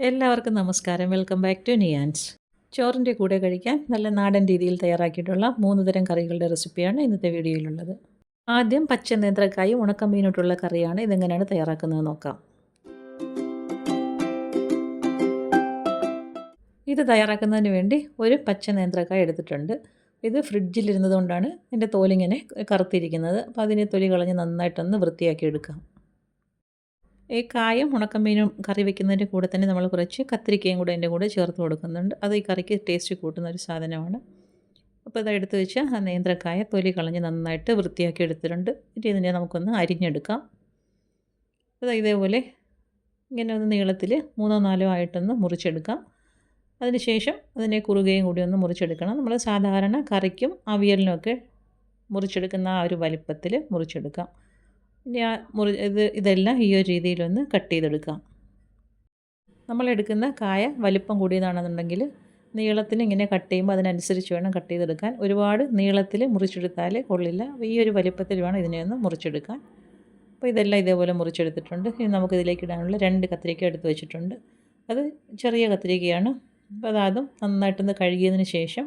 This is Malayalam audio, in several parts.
എല്ലാവർക്കും നമസ്കാരം. വെൽക്കം ബാക്ക് ടു നിയാൻസ് ചോറിന്റെ കൂടെ കഴിക്കാൻ നല്ല നാടൻ രീതിയിൽ തയ്യാറാക്കിയിട്ടുള്ള മൂന്ന് തരം കറികളുടെ റെസിപ്പിയാണ് ഇന്നത്തെ വീഡിയോയിലുള്ളത്. ആദ്യം പച്ച നേന്ത്രക്കായും ഉണക്കമീനോട്ടുള്ള കറിയാണ് ഇതെങ്ങനെയാണ് തയ്യാറാക്കുന്നത് നോക്കാം. ഇത് തയ്യാറാക്കുന്നതിന് വേണ്ടി ഒരു പച്ച നേന്ത്രക്കായ എടുത്തിട്ടുണ്ട്. ഇത് ഫ്രിഡ്ജിലിരുന്നതുകൊണ്ടാണ് എന്റെ തോലിങ്ങനെ കറുത്തിരിക്കുന്നത്. അപ്പോൾ അതിനെ തൊലി കളഞ്ഞ് നന്നായിട്ടൊന്ന് വൃത്തിയാക്കി എടുക്കാം. ഈ കായും ഉണക്കമീനും കറി വെക്കുന്നതിന്റെ കൂടെ തന്നെ നമ്മൾ കുറച്ച് കത്തിരിക്കയും കൂടെ അതിന്റെ കൂടെ ചേർത്ത് കൊടുക്കുന്നുണ്ട്. അത് ഈ കറിക്ക് ടേസ്റ്റ് കൂട്ടുന്ന ഒരു സാധനമാണ്. അപ്പോൾ ഇത് എടുത്ത് വെച്ച് ആ നേന്ത്രക്കായ തൊലി കളഞ്ഞ് നന്നായിട്ട് വൃത്തിയാക്കി എടുത്തിട്ടുണ്ട്. ഇനി ഇതിനെ നമുക്കൊന്ന് അരിഞ്ഞെടുക്കാം. അത് ഇതേപോലെ ഇങ്ങനെ ഒന്ന് നീളത്തിൽ മൂന്നോ നാലോ ആയിട്ടൊന്ന് മുറിച്ചെടുക്കാം. അതിനുശേഷം അതിനെ കുറുകയും കൂടി ഒന്ന് മുറിച്ചെടുക്കണം. നമ്മൾ സാധാരണ കറിക്കും അവിയലിനുമൊക്കെ മുറിച്ചെടുക്കുന്ന ആ ഒരു വലിപ്പത്തിൽ മുറിച്ചെടുക്കാം. ഇനി ആ മുറി ഇത് ഇതെല്ലാം ഈ ഒരു രീതിയിലൊന്ന് കട്ട് ചെയ്തെടുക്കാം. നമ്മളെടുക്കുന്ന കായ വലിപ്പം കൂടിയതാണെന്നുണ്ടെങ്കിൽ നീളത്തിന് ഇങ്ങനെ കട്ട് ചെയ്യുമ്പോൾ അതിനനുസരിച്ച് വേണം കട്ട് ചെയ്തെടുക്കാൻ. ഒരുപാട് നീളത്തിൽ മുറിച്ചെടുത്താൽ കൊള്ളില്ല. ഈ ഒരു വലിപ്പത്തിൽ വേണം ഇതിനെ ഒന്ന് മുറിച്ചെടുക്കാൻ. അപ്പോൾ ഇതെല്ലാം ഇതേപോലെ മുറിച്ചെടുത്തിട്ടുണ്ട്. ഇനി നമുക്കിതിലേക്ക് ഇടാനുള്ള രണ്ട് കത്തിരിക്ക എടുത്ത് വെച്ചിട്ടുണ്ട്. അത് ചെറിയ കത്തിരിക്കയാണ് അപ്പോൾ അതാതും നന്നായിട്ടൊന്ന് കഴുകിയതിന് ശേഷം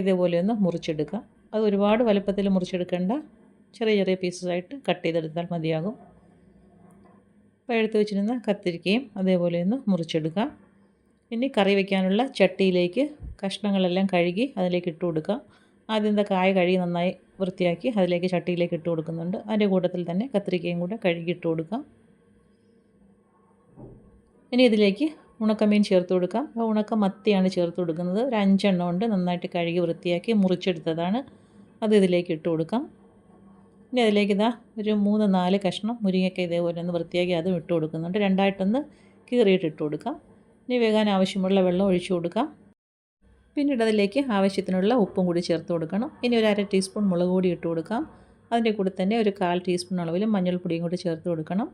ഇതേപോലെ ഒന്ന് മുറിച്ചെടുക്കാം. അത് ഒരുപാട് വലുപ്പത്തിൽ മുറിച്ചെടുക്കേണ്ട. ചെറിയ ചെറിയ പീസസായിട്ട് കട്ട് ചെയ്തെടുത്താൽ മതിയാകും. അപ്പോൾ എടുത്ത് വെച്ചിരുന്ന കത്തിരിക്കയും അതേപോലെ ഒന്ന് മുറിച്ചെടുക്കാം. ഇനി കറി വയ്ക്കാനുള്ള ചട്ടിയിലേക്ക് കഷ്ണങ്ങളെല്ലാം കഴുകി അതിലേക്ക് ഇട്ട് കൊടുക്കാം. ആദ്യം കായ കഴുകി നന്നായി വൃത്തിയാക്കി അതിലേക്ക് ചട്ടിയിലേക്ക് ഇട്ട് കൊടുക്കുന്നുണ്ട്. അതിന്റെ കൂട്ടത്തിൽ തന്നെ കത്തിരിക്കയും കൂടെ കഴുകി ഇട്ട് കൊടുക്കാം. ഇനി ഇതിലേക്ക് ഉണക്കമീൻ ചേർത്ത് കൊടുക്കാം. അപ്പോൾ ഉണക്ക മത്തിയാണ് ചേർത്ത് കൊടുക്കുന്നത്. ഒരു അഞ്ചെണ്ണം ഉണ്ട്. നന്നായിട്ട് കഴുകി വൃത്തിയാക്കി മുറിച്ചെടുത്തതാണ്. അത് ഇതിലേക്ക് ഇട്ട് കൊടുക്കാം. ഇനി അതിലേക്ക് ഇതാ ഒരു മൂന്ന് നാല് കഷ്ണം മുരിങ്ങയ്ക്ക ഇതേപോലെ ഒന്ന് വൃത്തിയാക്കി അതും ഇട്ട് കൊടുക്കുന്നുണ്ട്. രണ്ടായിട്ടൊന്ന് കീറിയിട്ട് ഇട്ട് കൊടുക്കാം. ഇനി വേകാൻ ആവശ്യമുള്ള വെള്ളം ഒഴിച്ചു കൊടുക്കാം. പിന്നീട് അതിലേക്ക് ആവശ്യത്തിനുള്ള ഉപ്പും കൂടി ചേർത്ത് കൊടുക്കണം. ഇനി ഒരു അര ടീസ്പൂൺ മുളക് പൊടി ഇട്ട് കൊടുക്കാം. അതിന്റെ കൂടെ തന്നെ ഒരു കാൽ ടീസ്പൂൺ അളവിൽ മഞ്ഞൾപ്പൊടിയും കൂടി ചേർത്ത് കൊടുക്കണം.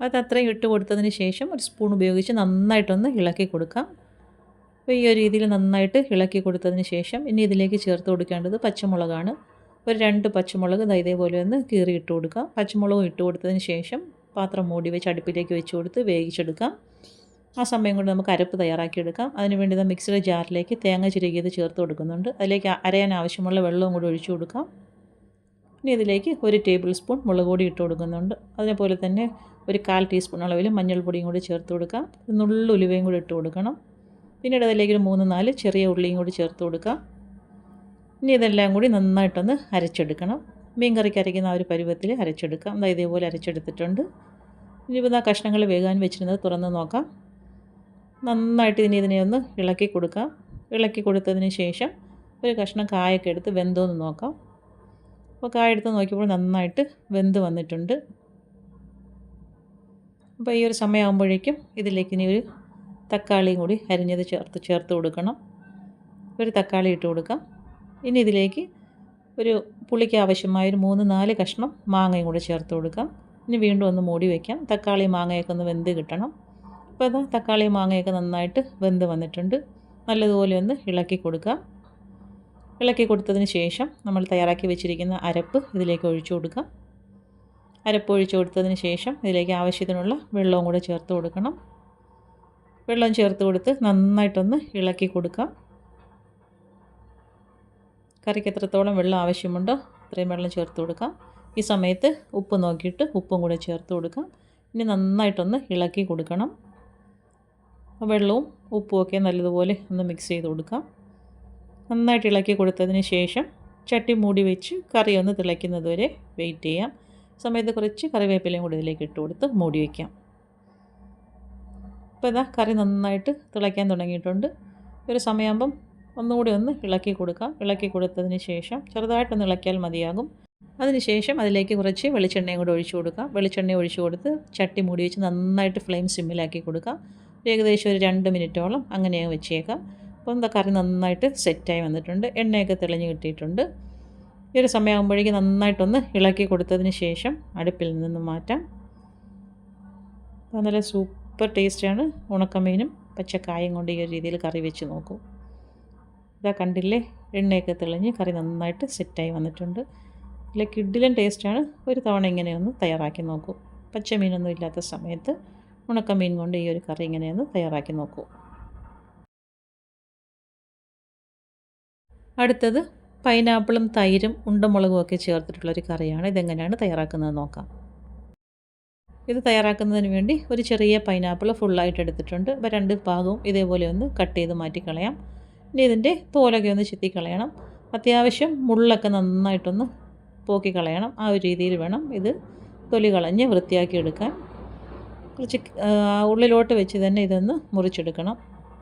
അത് അത്രയും ഇട്ട് കൊടുത്തതിന് ശേഷം ഒരു സ്പൂൺ ഉപയോഗിച്ച് നന്നായിട്ടൊന്ന് ഇളക്കി കൊടുക്കാം. അപ്പോൾ ഈ ഒരു രീതിയിൽ നന്നായിട്ട് ഇളക്കി കൊടുത്തതിന് ശേഷം ഇനി ഇതിലേക്ക് ചേർത്ത് കൊടുക്കേണ്ടത് പച്ചമുളകാണ്. ഒരു രണ്ട് പച്ചമുളക് ഇതേപോലെ ഒന്ന് കീറി ഇട്ട് കൊടുക്കാം. പച്ചമുളകും ഇട്ട് കൊടുത്തതിന് ശേഷം പാത്രം മൂടി വെച്ച് അടുപ്പിലേക്ക് വെച്ച് കൊടുത്ത് വേവിച്ചെടുക്കാം. ആ സമയം കൊണ്ട് നമുക്ക് അരപ്പ് തയ്യാറാക്കിയെടുക്കാം. അതിന് വേണ്ടി ഇത് മിക്സിയുടെ ജാറിലേക്ക് തേങ്ങ ചിരകിയത് ചേർത്ത് കൊടുക്കുന്നുണ്ട്. അതിലേക്ക് അരയാൻ ആവശ്യമുള്ള വെള്ളവും കൂടി ഒഴിച്ചു കൊടുക്കാം. പിന്നെ ഇതിലേക്ക് ഒരു ടേബിൾ സ്പൂൺ മുളക് പൊടി ഇട്ട് കൊടുക്കുന്നുണ്ട്. അതേപോലെ തന്നെ ഒരു കാൽ ടീസ്പൂൺ അളവിൽ മഞ്ഞൾപ്പൊടിയും കൂടി ചേർത്ത് കൊടുക്കാം. നുള്ളുലുവയും കൂടി ഇട്ട് കൊടുക്കണം. പിന്നീട് അതിലേക്ക് ഒരു മൂന്ന് നാല് ചെറിയ ഉള്ളിയും കൂടി ചേർത്ത് കൊടുക്കാം. ഇനി ഇതെല്ലാം കൂടി നന്നായിട്ടൊന്ന് അരച്ചെടുക്കണം. മീൻ കറിക്ക് അരയ്ക്കുന്ന ആ ഒരു പരുവത്തിൽ അരച്ചെടുക്കാം. അതായത് ഇതേപോലെ അരച്ചെടുത്തിട്ടുണ്ട്. ഇനിയിപ്പോൾ ആ കഷ്ണങ്ങൾ വേകാൻ വെച്ചിരുന്നത് തുറന്ന് നോക്കാം. നന്നായിട്ട് ഇനി ഇതിനെ ഒന്ന് ഇളക്കി കൊടുക്കാം. ഇളക്കി കൊടുത്തതിന് ശേഷം ഒരു കഷ്ണം കായൊക്കെ എടുത്ത് വെന്തോന്ന് നോക്കാം. അപ്പോൾ കായ എടുത്ത് നോക്കിയപ്പോൾ നന്നായിട്ട് വെന്ത് വന്നിട്ടുണ്ട്. അപ്പോൾ ഈ ഒരു സമയമാകുമ്പോഴേക്കും ഇതിലേക്ക് ഇനി ഒരു തക്കാളിയും കൂടി അരിഞ്ഞത് ചേർത്ത് ചേർത്ത് കൊടുക്കണം. ഒരു തക്കാളി ഇട്ട് കൊടുക്കാം. ഇനി ഇതിലേക്ക് ഒരു പുളിക്ക് ആവശ്യമായ ഒരു മൂന്ന് നാല് കഷ്ണം മാങ്ങയും കൂടെ ചേർത്ത് കൊടുക്കാം. ഇനി വീണ്ടും ഒന്ന് മൂടി വയ്ക്കാം തക്കാളി മാങ്ങയൊക്കെ ഒന്ന് വെന്ത് കിട്ടണം. അപ്പോൾ അത് തക്കാളി മാങ്ങയൊക്കെ നന്നായിട്ട് വെന്ത് വന്നിട്ടുണ്ട്. നല്ലതുപോലെ ഒന്ന് ഇളക്കി കൊടുക്കാം. ഇളക്കി കൊടുത്തതിന് ശേഷം നമ്മൾ തയ്യാറാക്കി വെച്ചിരിക്കുന്ന അരപ്പ് ഇതിലേക്ക് ഒഴിച്ചു കൊടുക്കാം. അരപ്പ് ഒഴിച്ചു കൊടുത്തതിന് ശേഷം ഇതിലേക്ക് ആവശ്യത്തിനുള്ള വെള്ളവും കൂടെ ചേർത്ത് കൊടുക്കണം. വെള്ളം ചേർത്ത് കൊടുത്ത് നന്നായിട്ടൊന്ന് ഇളക്കി കൊടുക്കാം. കറിക്ക് എത്രത്തോളം വെള്ളം ആവശ്യമുണ്ടോ അത്രയും വെള്ളം ചേർത്ത് കൊടുക്കാം. ഈ സമയത്ത് ഉപ്പ് നോക്കിയിട്ട് ഉപ്പും കൂടെ ചേർത്ത് കൊടുക്കാം. ഇനി നന്നായിട്ടൊന്ന് ഇളക്കി കൊടുക്കണം. വെള്ളവും ഉപ്പും ഒക്കെ നല്ലതുപോലെ ഒന്ന് മിക്സ് ചെയ്ത് കൊടുക്കാം. നന്നായിട്ട് ഇളക്കി കൊടുത്തതിന് ശേഷം ചട്ടി മൂടി വെച്ച് കറി ഒന്ന് തിളയ്ക്കുന്നത് വരെ വെയിറ്റ് ചെയ്യാം. സമയത്ത് കുറച്ച് കറിവേപ്പിലയും കൂടി ഇതിലേക്ക് ഇട്ട് കൊടുത്ത് മൂടി വയ്ക്കാം അപ്പോൾ ഇതാ കറി നന്നായിട്ട് തിളയ്ക്കാൻ തുടങ്ങിയിട്ടുണ്ട്. ഒരു സമയമാകുമ്പം ഒന്നുകൂടി ഒന്ന് ഇളക്കി കൊടുക്കാം. ഇളക്കി കൊടുത്തതിന് ശേഷം ചെറുതായിട്ടൊന്ന് ഇളക്കിയാൽ മതിയാകും. അതിനുശേഷം അതിലേക്ക് കുറച്ച് വെളിച്ചെണ്ണയും കൂടി ഒഴിച്ചു കൊടുക്കുക വെളിച്ചെണ്ണ ഒഴിച്ചു കൊടുത്ത് ചട്ടി മൂടി വെച്ച് നന്നായിട്ട് ഫ്ലെയിം സിമ്മിലാക്കി കൊടുക്കുക ഏകദേശം ഒരു രണ്ട് മിനിറ്റോളം അങ്ങനെ വെച്ചേക്കാം. അപ്പോൾ എന്താ കറി നന്നായിട്ട് സെറ്റായി വന്നിട്ടുണ്ട്. എണ്ണയൊക്കെ തെളിഞ്ഞ് കിട്ടിയിട്ടുണ്ട്. ഈ ഒരു സമയമാകുമ്പോഴേക്കും നന്നായിട്ടൊന്ന് ഇളക്കി കൊടുത്തതിന് ശേഷം അടുപ്പിൽ നിന്ന് മാറ്റാം. നല്ല സൂപ്പർ ടേസ്റ്റാണ് ഉണക്കമീനും പച്ചക്കായും കൊണ്ട് ഈ ഒരു രീതിയിൽ കറി വെച്ച് നോക്കൂ. ഇതാ കണ്ടില്ലേ? എണ്ണയൊക്കെ തെളിഞ്ഞ് കറി നന്നായിട്ട് സെറ്റായി വന്നിട്ടുണ്ട്. നല്ല കിഡിലൻ ടേസ്റ്റാണ്. ഒരു തവണ ഇങ്ങനെയൊന്ന് തയ്യാറാക്കി നോക്കൂ. പച്ചമീനൊന്നും ഇല്ലാത്ത സമയത്ത് ഉണക്കമീൻ കൊണ്ട് ഈ ഒരു കറി ഇങ്ങനെയൊന്ന് തയ്യാറാക്കി നോക്കൂ. അടുത്തത് പൈനാപ്പിളും തൈരും ഉണ്ടമുളകും ഒക്കെ ചേർത്തിട്ടുള്ള ചേർത്തിട്ടുള്ളൊരു കറിയാണ്. ഇതെങ്ങനെയാണ് തയ്യാറാക്കുന്നത് നോക്കാം. ഇത് തയ്യാറാക്കുന്നതിന് വേണ്ടി ഒരു ചെറിയ പൈനാപ്പിൾ ഫുള്ളായിട്ട് എടുത്തിട്ടുണ്ട്. അപ്പോൾ രണ്ട് ഭാഗവും ഇതേപോലെ ഒന്ന് കട്ട് ചെയ്ത് മാറ്റിക്കളയാം. ഇനി ഇതിന്റെ തോലൊക്കെ ഒന്ന് ചെത്തിക്കളയണം. അത്യാവശ്യം മുള്ളൊക്കെ നന്നായിട്ടൊന്ന് പോക്കി കളയണം ആ ഒരു രീതിയിൽ വേണം ഇത് തൊലി കളഞ്ഞ് വൃത്തിയാക്കി എടുക്കാൻ. കുറച്ച് ഉള്ളിലോട്ട് വെച്ച് തന്നെ ഇതൊന്ന് മുറിച്ചെടുക്കണം.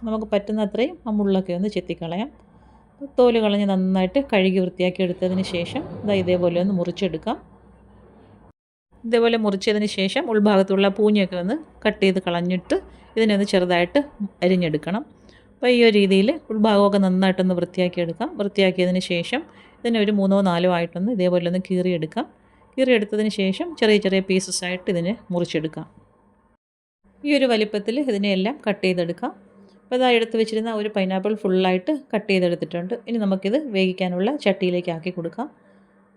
നമുക്ക് പറ്റുന്ന അത്രയും ആ മുള്ളൊക്കെ ഒന്ന് ചെത്തിക്കളയാം. തോൽ കളഞ്ഞ് നന്നായിട്ട് കഴുകി വൃത്തിയാക്കി എടുത്തതിന് ശേഷം ഇതാ ഇതേപോലെ ഒന്ന് മുറിച്ചെടുക്കാം. ഇതേപോലെ മുറിച്ചതിന് ശേഷം ഉൾഭാഗത്തുള്ള പൂഞ്ഞൊക്കെ ഒന്ന് കട്ട് ചെയ്ത് കളഞ്ഞിട്ട് ഇതിനെ ഒന്ന് ചെറുതായിട്ട് അരിഞ്ഞെടുക്കണം. അപ്പോൾ ഈ ഒരു രീതിയിൽ ഉൾഭാഗമൊക്കെ നന്നായിട്ടൊന്ന് വൃത്തിയാക്കിയെടുക്കാം. വൃത്തിയാക്കിയതിന് ശേഷം ഇതിനെ ഒരു മൂന്നോ നാലോ ആയിട്ടൊന്ന് ഇതേപോലെ ഒന്ന് കീറിയെടുക്കാം. കീറിയെടുത്തതിന് ശേഷം ചെറിയ ചെറിയ പീസസ് ആയിട്ട് ഇതിനെ മുറിച്ചെടുക്കാം. ഈ ഒരു വലിപ്പത്തിൽ ഇതിനെയെല്ലാം കട്ട് ചെയ്തെടുക്കാം. അപ്പോൾ ഇതാ എടുത്ത് വെച്ചിരുന്ന ഒരു പൈനാപ്പിൾ ഫുള്ളായിട്ട് കട്ട് ചെയ്തെടുത്തിട്ടുണ്ട്. ഇനി നമുക്കിത് വേവിക്കാനുള്ള ചട്ടിയിലേക്ക് ആക്കി കൊടുക്കാം.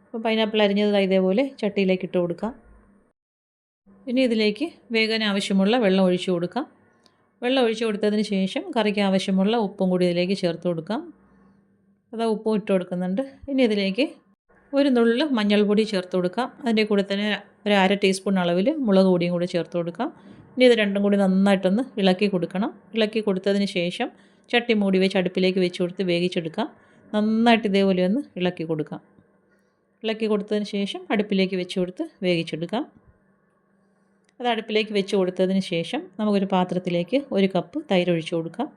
അപ്പോൾ പൈനാപ്പിൾ അരിഞ്ഞത് ഇതേപോലെ ചട്ടിയിലേക്ക് ഇട്ട് കൊടുക്കാം. ഇനി ഇതിലേക്ക് വേഗന ആവശ്യമുള്ള വെള്ളം ഒഴിച്ചു കൊടുക്കാം. വെള്ളം ഒഴിച്ച് കൊടുത്തതിന് ശേഷം കറിക്ക് ആവശ്യമുള്ള ഉപ്പും കൂടി ഇതിലേക്ക് ചേർത്ത് കൊടുക്കാം. അതാ ഉപ്പും ഇട്ട് കൊടുക്കുന്നുണ്ട്. ഇനി ഇതിലേക്ക് ഒരു നുള്ളു മഞ്ഞൾപ്പൊടി ചേർത്ത് കൊടുക്കാം. അതിന്റെ കൂടെ തന്നെ ഒരു അര ടീസ്പൂൺ അളവിൽ മുളക് പൊടിയും കൂടി ചേർത്ത് കൊടുക്കാം. ഇനി ഇത് രണ്ടും കൂടി നന്നായിട്ടൊന്ന് ഇളക്കി കൊടുക്കണം. ഇളക്കി കൊടുത്തതിന് ശേഷം ചട്ടി മൂടി വെച്ച് അടുപ്പിലേക്ക് വെച്ച് കൊടുത്ത് വേവിച്ചെടുക്കാം. നന്നായിട്ട് ഇതേപോലെ ഒന്ന് ഇളക്കി കൊടുക്കാം. ഇളക്കി കൊടുത്തതിന് ശേഷം അടുപ്പിലേക്ക് വെച്ച് കൊടുത്ത് വേവിച്ചെടുക്കാം. അത് അടുപ്പിലേക്ക് വെച്ച് കൊടുത്തതിന് ശേഷം നമുക്കൊരു പാത്രത്തിലേക്ക് ഒരു കപ്പ് തൈര് ഒഴിച്ചു കൊടുക്കാം.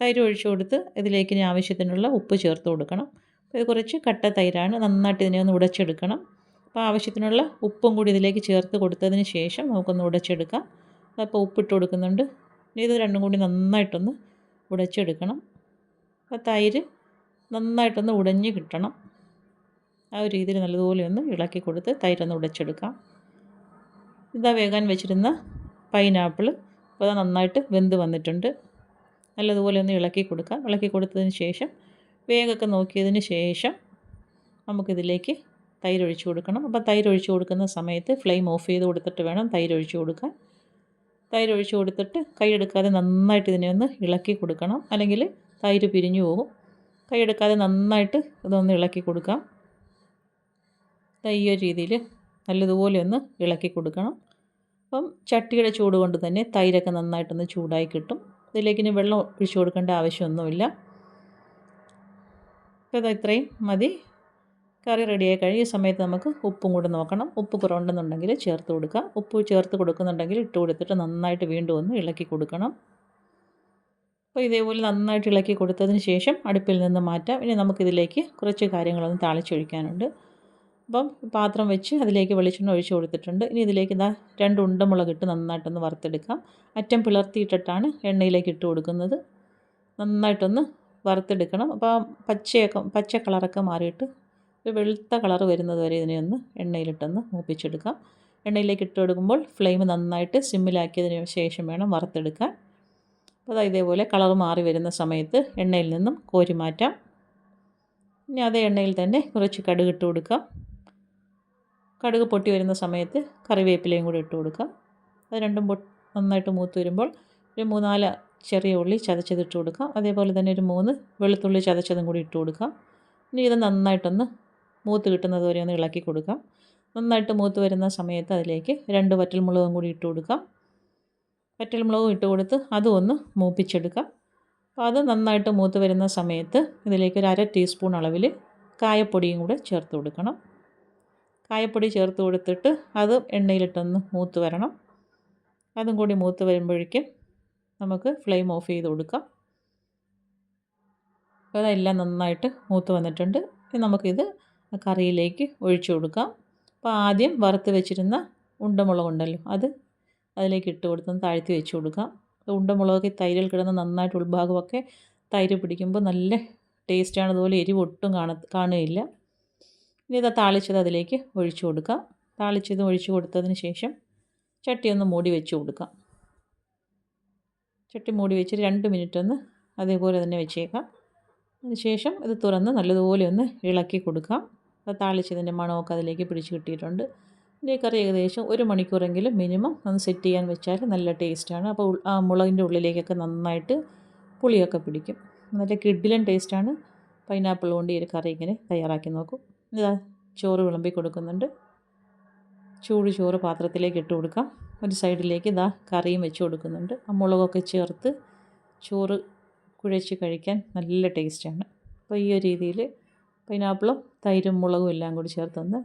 തൈര് ഒഴിച്ചു കൊടുത്ത് ഇതിലേക്ക് ഇനി ആവശ്യത്തിനുള്ള ഉപ്പ് ചേർത്ത് കൊടുക്കണം. ഇത് കുറച്ച് കട്ട തൈരാണ്. നന്നായിട്ട് ഇതിനെ ഒന്ന് ഉടച്ചെടുക്കണം. അപ്പോൾ ആവശ്യത്തിനുള്ള ഉപ്പും കൂടി ഇതിലേക്ക് ചേർത്ത് കൊടുത്തതിന് ശേഷം നമുക്കൊന്ന് ഉടച്ചെടുക്കാം. അപ്പോൾ ഉപ്പിട്ട് കൊടുക്കുന്നുണ്ട്. ഇനി ഇത് രണ്ടും കൂടി നന്നായിട്ടൊന്ന് ഉടച്ചെടുക്കണം. അപ്പോൾ തൈര് നന്നായിട്ടൊന്ന് ഉടഞ്ഞ് കിട്ടണം. ആ ഒരു രീതിയിൽ നല്ലതുപോലെ ഒന്ന് ഇളക്കി കൊടുത്ത് തൈരൊന്ന് ഉടച്ചെടുക്കാം. ഇതാ വേകാൻ വെച്ചിരുന്ന പൈനാപ്പിൾ ഇപ്പോൾ നന്നായിട്ട് വെന്ത് വന്നിട്ടുണ്ട്. നല്ലതുപോലെ ഒന്ന് ഇളക്കി കൊടുക്കാം. ഇളക്കി കൊടുത്തതിന് ശേഷം വേഗമൊക്കെ നോക്കിയതിന് ശേഷം നമുക്കിതിലേക്ക് തൈര് കൊടുക്കണം. അപ്പോൾ തൈര് കൊടുക്കുന്ന സമയത്ത് ഫ്ലെയിം ഓഫ് ചെയ്ത് കൊടുത്തിട്ട് വേണം തൈര് കൊടുക്കാൻ. തൈര് കൊടുത്തിട്ട് കൈയെടുക്കാതെ നന്നായിട്ട് ഇതിനെ ഒന്ന് ഇളക്കി കൊടുക്കണം. അല്ലെങ്കിൽ തൈര് പിരിഞ്ഞു പോകും. കൈയെടുക്കാതെ നന്നായിട്ട് ഇതൊന്ന് ഇളക്കി കൊടുക്കാം. ഈ ഒരു രീതിയിൽ നല്ലതുപോലെ ഒന്ന് ഇളക്കി കൊടുക്കണം. അപ്പം ചട്ടിയുടെ ചൂട് കൊണ്ട് തന്നെ തൈരൊക്കെ നന്നായിട്ടൊന്ന് ചൂടായി കിട്ടും. ഇതിലേക്ക് ഇനി വെള്ളം ഒഴിച്ചു കൊടുക്കേണ്ട ആവശ്യമൊന്നുമില്ല. അപ്പോൾ ഇത് ഇത്രയും മതി. കറി റെഡിയായി കഴിഞ്ഞ സമയത്ത് നമുക്ക് ഉപ്പും കൂടെ നോക്കണം. ഉപ്പ് കുറവുണ്ടെന്നുണ്ടെങ്കിൽ ചേർത്ത് കൊടുക്കുക ഉപ്പ് ചേർത്ത് കൊടുക്കുന്നുണ്ടെങ്കിൽ ഇട്ട് കൊടുത്തിട്ട് നന്നായിട്ട് വീണ്ടും ഒന്ന് ഇളക്കി കൊടുക്കണം. അപ്പോൾ ഇതേപോലെ നന്നായിട്ട് ഇളക്കി കൊടുത്തതിന് ശേഷം അടുപ്പിൽ നിന്ന് മാറ്റാം. ഇനി നമുക്കിതിലേക്ക് കുറച്ച് കാര്യങ്ങളൊന്ന് താളിച്ചൊഴിക്കാനുണ്ട്. അപ്പം പാത്രം വെച്ച് അതിലേക്ക് വെളിച്ചെണ്ണ ഒഴിച്ച് കൊടുത്തിട്ടുണ്ട്. ഇനി ഇതിലേക്ക് ഇതാ രണ്ട് ഉണ്ടമുളക് ഇട്ട് നന്നായിട്ടൊന്ന് വറുത്തെടുക്കാം. അറ്റം പിളർത്തിയിട്ടിട്ടാണ് എണ്ണയിലേക്ക് ഇട്ട് കൊടുക്കുന്നത്. നന്നായിട്ടൊന്ന് വറുത്തെടുക്കണം. അപ്പോൾ പച്ചയൊക്കെ പച്ച കളറൊക്കെ മാറിയിട്ട് ഒരു വെളുത്ത കളർ വരുന്നത് വരെ ഇതിനെ ഒന്ന് എണ്ണയിലിട്ടൊന്ന് മൂപ്പിച്ചെടുക്കാം. എണ്ണയിലേക്ക് ഇട്ട് കൊടുക്കുമ്പോൾ ഫ്ലെയിം നന്നായിട്ട് സിമ്മിലാക്കിയതിന് ശേഷം വേണം വറുത്തെടുക്കാൻ. അപ്പോൾ ഇതേപോലെ കളർ മാറി വരുന്ന സമയത്ത് എണ്ണയിൽ നിന്നും കോരി മാറ്റാം. ഇനി അതേ എണ്ണയിൽ തന്നെ കുറച്ച് കടുകിട്ട് കൊടുക്കാം. കടുക് പൊട്ടി വരുന്ന സമയത്ത് കറിവേപ്പിലയും കൂടി ഇട്ട് കൊടുക്കാം അത് രണ്ടും നന്നായിട്ട് മൂത്ത് വരുമ്പോൾ ഒരു മൂന്നാൽ ചെറിയ ഉള്ളി ചതച്ചത് ഇട്ട് കൊടുക്കാം അതേപോലെ തന്നെ ഒരു മൂന്ന് വെളുത്തുള്ളി ചതച്ചതും കൂടി ഇട്ട് കൊടുക്കാം ഇനി ഇത് നന്നായിട്ടൊന്ന് മൂത്ത് കിട്ടുന്നത് വരെ ഒന്ന് ഇളക്കി കൊടുക്കാം നന്നായിട്ട് മൂത്ത് വരുന്ന സമയത്ത് അതിലേക്ക് രണ്ട് വറ്റൽമുളകും കൂടി ഇട്ട് കൊടുക്കാം വറ്റൽമുളകും ഇട്ട് കൊടുത്ത് അതും ഒന്ന് മൂപ്പിച്ചെടുക്കാം അപ്പോൾ അത് നന്നായിട്ട് മൂത്ത് വരുന്ന സമയത്ത് ഇതിലേക്ക് ഒരു അര ടീസ്പൂൺ അളവിൽ കായപ്പൊടിയും കൂടെ ചേർത്ത് കൊടുക്കണം. കായപ്പൊടി ചേർത്ത് കൊടുത്തിട്ട് അത് എണ്ണയിലിട്ടൊന്ന് മൂത്ത് വരണം. അതും കൂടി മൂത്ത് വരുമ്പോഴേക്കും നമുക്ക് ഫ്ലെയിം ഓഫ് ചെയ്ത് കൊടുക്കാം. അതെല്ലാം നന്നായിട്ട് മൂത്ത് വന്നിട്ടുണ്ട്. നമുക്കിത് കറിയിലേക്ക് ഒഴിച്ചു കൊടുക്കാം. അപ്പോൾ ആദ്യം വറുത്ത് വെച്ചിരുന്ന ഉണ്ടമുളകുണ്ടല്ലോ അത് അതിലേക്ക് ഇട്ട് കൊടുത്ത് താഴ്ത്തി വെച്ച് കൊടുക്കാം. ഉണ്ടമുളകൊക്കെ തൈരിൽ കിടന്ന് നന്നായിട്ട് ഉൾഭാഗമൊക്കെ തൈര് പിടിക്കുമ്പോൾ നല്ല ടേസ്റ്റാണ്. അതുപോലെ എരിവ് ഒട്ടും കാണ കാണുകയില്ല. ഇനി ഇത് താളിച്ചത് അതിലേക്ക് ഒഴിച്ചു കൊടുക്കാം. താളിച്ചത് ഒഴിച്ചു കൊടുത്തതിന് ശേഷം ചട്ടി ഒന്ന് മൂടി വെച്ച് കൊടുക്കാം. ചട്ടി മൂടി വെച്ച് രണ്ട് മിനിറ്റ് ഒന്ന് അതേപോലെ തന്നെ വെച്ചേക്കാം. അതിനുശേഷം ഇത് തുറന്ന് നല്ലതുപോലെ ഒന്ന് ഇളക്കി കൊടുക്കാം. താളിച്ചതിന്റെ മണമൊക്കെ അതിലേക്ക് പിടിച്ച് കിട്ടിയിട്ടുണ്ട്. ഇതിന്റെ കറി ഏകദേശം ഒരു മണിക്കൂറെങ്കിലും മിനിമം ഒന്ന് സെറ്റ് ചെയ്യാൻ വെച്ചാൽ നല്ല ടേസ്റ്റാണ്. അപ്പോൾ ആ മുളകിന്റെ ഉള്ളിലേക്കൊക്കെ നന്നായിട്ട് പുളിയൊക്കെ പിടിക്കും. നല്ല കിഡിലൻ ടേസ്റ്റാണ്. പൈനാപ്പിൾ കൊണ്ട് ഈ ഒരു കറി ഇങ്ങനെ തയ്യാറാക്കി നോക്കും. ഇതാ ചോറ് വിളമ്പി കൊടുക്കുന്നുണ്ട്. ചൂട് ചോറ് പാത്രത്തിലേക്ക് ഇട്ട് കൊടുക്കാം. ഒരു സൈഡിലേക്ക് ഇതാ കറിയും വെച്ച് കൊടുക്കുന്നുണ്ട്. മുളകൊക്കെ ചേർത്ത് ചോറ് കുഴച്ച് കഴിക്കാൻ നല്ല ടേസ്റ്റാണ്. അപ്പോൾ ഈ ഒരു രീതിയിൽ പൈനാപ്പിളും തൈരും മുളകും എല്ലാം കൂടി ചേർത്തൊന്ന്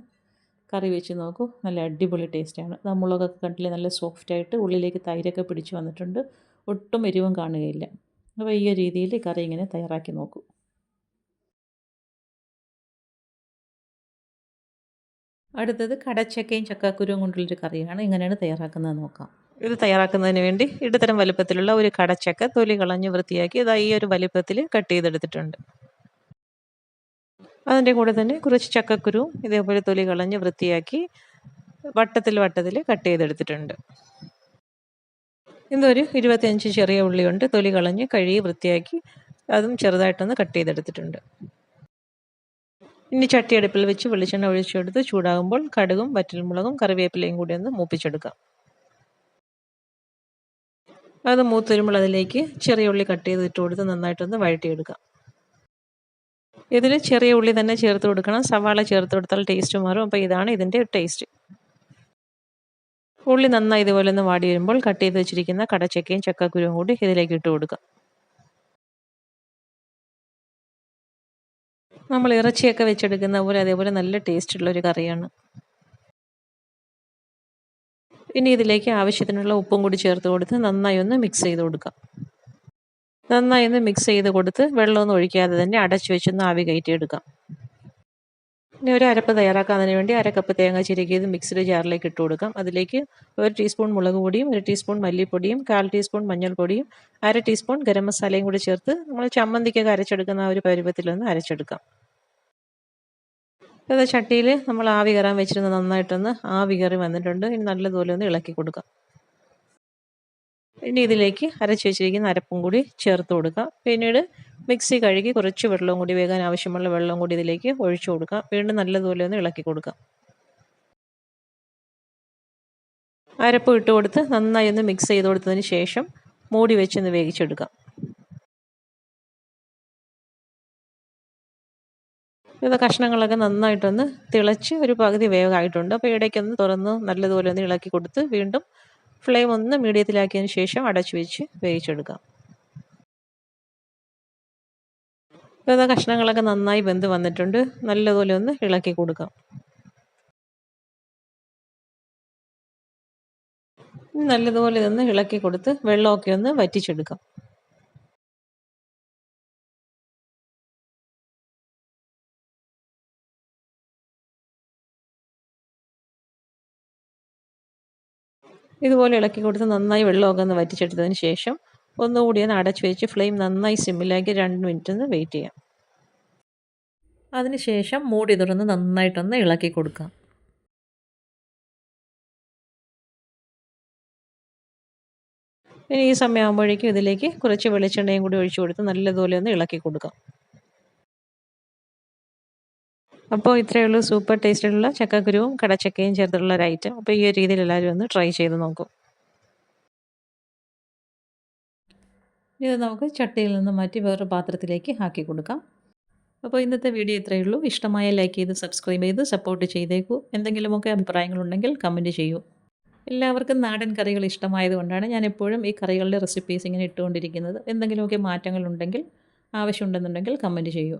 കറി വെച്ച് നോക്കൂ. നല്ല അടിപൊളി ടേസ്റ്റാണ്. ആ മുളകൊക്കെ കണ്ടില്ലേ നല്ല സോഫ്റ്റായിട്ട് ഉള്ളിലേക്ക് തൈരൊക്കെ പിടിച്ച് വന്നിട്ടുണ്ട്. ഒട്ടും എരിവും കാണുകയില്ല. അപ്പോൾ ഈ രീതിയിൽ കറി ഇങ്ങനെ തയ്യാറാക്കി നോക്കൂ. അടുത്തത് കടച്ചക്കയും ചക്കാക്കുരുവും കൊണ്ടുള്ളൊരു കറിയാണ്. ഇങ്ങനെയാണ് തയ്യാറാക്കുന്നത് നോക്കാം. ഇത് തയ്യാറാക്കുന്നതിന് വേണ്ടി ഇടത്തരം വലുപ്പത്തിലുള്ള ഒരു കടച്ചക്ക തൊലി കളഞ്ഞ് വൃത്തിയാക്കി ഇതാ ഈ ഒരു വലുപ്പത്തിൽ കട്ട് ചെയ്തെടുത്തിട്ടുണ്ട്. അതിന്റെ കൂടെ തന്നെ കുറച്ച് ചക്കക്കുരുവും ഇതേപോലെ തൊലി കളഞ്ഞ് വൃത്തിയാക്കി വട്ടത്തിൽ വട്ടത്തിൽ കട്ട് ചെയ്തെടുത്തിട്ടുണ്ട്. ഇതൊരു ഇരുപത്തിയഞ്ച് ചെറിയ ഉള്ളിയുണ്ട്. തൊലി കളഞ്ഞ് കഴുകി വൃത്തിയാക്കി അതും ചെറുതായിട്ടൊന്ന് കട്ട് ചെയ്തെടുത്തിട്ടുണ്ട്. ഇനി ചട്ടി അടുപ്പിൽ വെച്ച് വെളിച്ചെണ്ണ ഒഴിച്ചെടുത്ത് ചൂടാകുമ്പോൾ കടുകും വറ്റൽമുളകും കറിവേപ്പിലയും കൂടി ഒന്ന് മൂപ്പിച്ചെടുക്കാം. അത് മൂത്തുരുമ്പോൾ അതിലേക്ക് ചെറിയ ഉള്ളി കട്ട് ചെയ്തിട്ട് കൊടുത്ത് നന്നായിട്ടൊന്ന് വഴറ്റിയെടുക്കാം. ഇതിൽ ചെറിയ ഉള്ളി തന്നെ ചേർത്ത് കൊടുക്കണം. സവാള ചേർത്ത് കൊടുത്താൽ ടേസ്റ്റ് മാറും. അപ്പോൾ ഇതാണ് ഇതിന്റെ ടേസ്റ്റ് ഉള്ളി നന്നായി ഇതുപോലെ ഒന്ന് വാടി വരുമ്പോൾ കട്ട് ചെയ്ത് വെച്ചിരിക്കുന്ന കടച്ചക്കയും ചക്കക്കുരുവും കൂടി ഇതിലേക്ക് ഇട്ട് കൊടുക്കാം. നമ്മൾ ഇറച്ചിയൊക്കെ വെച്ചെടുക്കുന്ന പോലെ അതേപോലെ നല്ല ടേസ്റ്റുള്ള ഒരു കറിയാണ്. ഇനി ഇതിലേക്ക് ആവശ്യത്തിനുള്ള ഉപ്പും കൂടി ചേർത്ത് കൊടുത്ത് നന്നായി ഒന്ന് മിക്സ് ചെയ്ത് കൊടുക്കാം. നന്നായി ഒന്ന് മിക്സ് ചെയ്ത് കൊടുത്ത് വെള്ളമൊന്നും ഒഴിക്കാതെ തന്നെ അടച്ചു വെച്ചൊന്ന് ആവി കയറ്റിയെടുക്കാം. ഇനി ഒരു അരപ്പ് തയ്യാറാക്കുന്നതിന് വേണ്ടി അര കപ്പ് തേങ്ങ ചിരകിയത് മിക്സിഡ് ജാറിലേക്ക് ഇട്ട് കൊടുക്കാം. അതിലേക്ക് ഒരു ടീസ്പൂൺ മുളക് പൊടിയും ഒരു ടീസ്പൂൺ മല്ലിപ്പൊടിയും കാൽ ടീസ്പൂൺ മഞ്ഞൾപ്പൊടിയും അര ടീസ്പൂൺ ഗരം മസാലയും കൂടി ചേർത്ത് നമ്മൾ ചമ്മന്തിക്കൊക്കെ അരച്ചെടുക്കുന്ന ഒരു പരുവത്തിലൊന്ന് അരച്ചെടുക്കാം. ഇത് ചട്ടിയിൽ നമ്മൾ ആവി കയറാൻ വെച്ചിരുന്ന നന്നായിട്ടൊന്ന് ആവി കയറി വന്നിട്ടുണ്ട്. ഇനി നല്ലതുപോലെ ഒന്ന് ഇളക്കി കൊടുക്കാം. ഇനി ഇതിലേക്ക് അരച്ച് വെച്ചിരിക്കുന്ന അരപ്പും കൂടി ചേർത്ത് കൊടുക്കാം. പിന്നീട് മിക്സി കഴുകി കുറച്ച് വെള്ളവും കൂടി വേകാൻ ആവശ്യമുള്ള വെള്ളവും കൂടി ഇതിലേക്ക് ഒഴിച്ചു കൊടുക്കാം. വീണ്ടും നല്ലതുപോലെ ഒന്ന് ഇളക്കി കൊടുക്കാം. അരപ്പ് ഇട്ട് കൊടുത്ത് നന്നായി ഒന്ന് മിക്സ് ചെയ്ത് കൊടുത്തതിന് ശേഷം മൂടി വെച്ചൊന്ന് വേവിച്ചെടുക്കാം. ഇത് കഷ്ണങ്ങളൊക്കെ നന്നായിട്ടൊന്ന് തിളച്ച് ഒരു പകുതി വേഗമായിട്ടുണ്ട്. അപ്പോൾ ഇടയ്ക്കൊന്ന് തുറന്ന് നല്ലതുപോലെ ഒന്ന് ഇളക്കി കൊടുത്ത് വീണ്ടും ഫ്ലെയിം ഒന്ന് മീഡിയത്തിലാക്കിയതിന് ശേഷം അടച്ചു വെച്ച് വേവിച്ചെടുക്കാം. വിവിധ കഷ്ണങ്ങളൊക്കെ നന്നായി വെന്ത് വന്നിട്ടുണ്ട്. നല്ലതുപോലെ ഒന്ന് ഇളക്കി കൊടുക്കാം. നല്ലതുപോലെ ഒന്ന് ഇളക്കി കൊടുത്ത് വെള്ളമൊക്കെ ഒന്ന് വറ്റിച്ചെടുക്കാം. ഇതുപോലെ ഇളക്കി കൊടുത്ത് നന്നായി വെള്ളമൊക്കെ ഒന്ന് വറ്റിച്ചെടുത്തതിന് ശേഷം ഒന്നുകൂടി ഒന്ന് അടച്ചു വെച്ച് ഫ്ലെയിം നന്നായി സിമ്മിലാക്കി രണ്ട് മിനിറ്റ് ഒന്ന് വെയിറ്റ് ചെയ്യാം. അതിനുശേഷം മൂടി തുറന്ന് നന്നായിട്ടൊന്ന് ഇളക്കി കൊടുക്കാം. ഇനി ഈ സമയമാകുമ്പോഴേക്കും ഇതിലേക്ക് കുറച്ച് വെളിച്ചെണ്ണയും കൂടി ഒഴിച്ചു കൊടുത്ത് നല്ലതുപോലെ ഒന്ന് ഇളക്കി കൊടുക്കാം. അപ്പോൾ ഇത്രയേ ഉള്ളൂ. സൂപ്പർ ടേസ്റ്റുള്ള ചക്കക്കുരുവും കടച്ചക്കയും ചേർത്തുള്ള ഒരു ഐറ്റം അപ്പോൾ ഈ ഒരു രീതിയിൽ എല്ലാവരും ഒന്ന് ട്രൈ ചെയ്ത് നോക്കും. ഇത് നമുക്ക് ചട്ടിയിൽ നിന്ന് മാറ്റി വേറൊരു പാത്രത്തിലേക്ക് ആക്കി കൊടുക്കാം. അപ്പോൾ ഇന്നത്തെ വീഡിയോ ഇത്രയേ ഉള്ളൂ. ഇഷ്ടമായ ലൈക്ക് ചെയ്ത് സബ്സ്ക്രൈബ് ചെയ്ത് സപ്പോർട്ട് ചെയ്തേക്കൂ. എന്തെങ്കിലുമൊക്കെ അഭിപ്രായങ്ങളുണ്ടെങ്കിൽ കമന്റ് ചെയ്യൂ. എല്ലാവർക്കും നാടൻ കറികൾ ഇഷ്ടമായതുകൊണ്ടാണ് ഞാൻ എപ്പോഴും ഈ കറികളുടെ റെസിപ്പീസ് ഇങ്ങനെ ഇട്ടുകൊണ്ടിരിക്കുന്നത്. എന്തെങ്കിലുമൊക്കെ മാറ്റങ്ങളുണ്ടെങ്കിൽ ആവശ്യമുണ്ടെന്നുണ്ടെങ്കിൽ കമന്റ് ചെയ്യൂ.